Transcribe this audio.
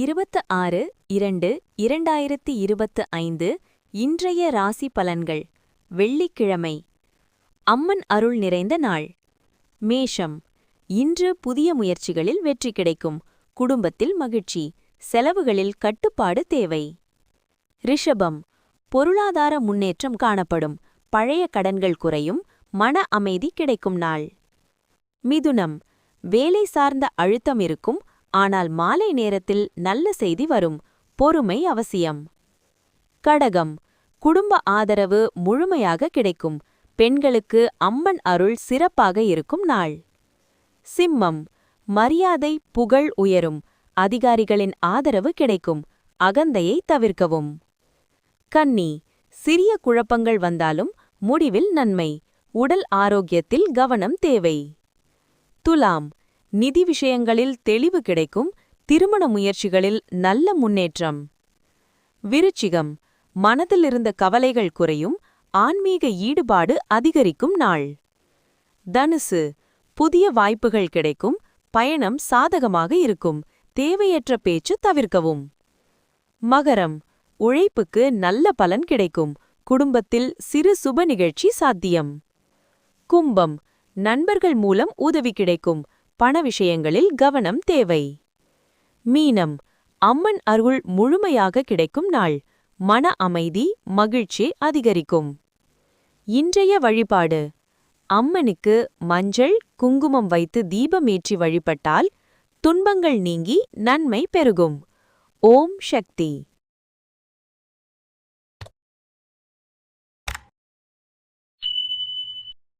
இருபத்து ஆறு இரண்டு இரண்டாயிரத்தி இருபத்து ஐந்து இன்றைய ராசி பலன்கள். வெள்ளிக்கிழமை. அம்மன் அருள் நிறைந்த நாள். மேஷம். இன்று புதிய முயற்சிகளில் வெற்றி கிடைக்கும். குடும்பத்தில் மகிழ்ச்சி. செலவுகளில் கட்டுப்பாடு தேவை. ரிஷபம். பொருளாதார முன்னேற்றம் காணப்படும். பழைய கடன்கள் குறையும். மன அமைதி கிடைக்கும் நாள். மிதுனம். வேலை சார்ந்த அழுத்தம் இருக்கும். ஆனால் மாலை நேரத்தில் நல்ல செய்தி வரும். பொறுமை அவசியம். கடகம். குடும்ப ஆதரவு முழுமையாக கிடைக்கும். பெண்களுக்கு அம்மன் அருள் சிறப்பாக இருக்கும் நாள். சிம்மம். மரியாதை புகழ் உயரும். அதிகாரிகளின் ஆதரவு கிடைக்கும். அகந்தையை தவிர்க்கவும். கன்னி. சிறிய குழப்பங்கள் வந்தாலும் முடிவில் நன்மை. உடல் ஆரோக்கியத்தில் கவனம் தேவை. துலாம். நிதி விஷயங்களில் தெளிவு கிடைக்கும் திருமண முயற்சிகளில் நல்ல முன்னேற்றம். விருச்சிகம். மனதில் இருந்த கவலைகள் குறையும் ஆன்மீக ஈடுபாடு அதிகரிக்கும் நாள். தனுசு. புதிய வாய்ப்புகள் கிடைக்கும் பயணம் சாதகமாக இருக்கும் தேவையற்ற பேச்சு தவிர்க்கவும். மகரம். உழைப்புக்கு நல்ல பலன் கிடைக்கும் குடும்பத்தில் சிறு சுப நிகழ்ச்சி சாத்தியம். கும்பம். நண்பர்கள் மூலம் உதவி கிடைக்கும் பண விஷயங்களில் கவனம் தேவை. மீனம் அம்மன் அருள் முழுமையாக கிடைக்கும் நாள். மன அமைதி மகிழ்ச்சி அதிகரிக்கும். இன்றைய வழிபாடு. அம்மனுக்கு மஞ்சள் குங்குமம் வைத்து தீபமேற்றி வழிபட்டால் துன்பங்கள் நீங்கி நன்மை பெருகும். ஓம் சக்தி.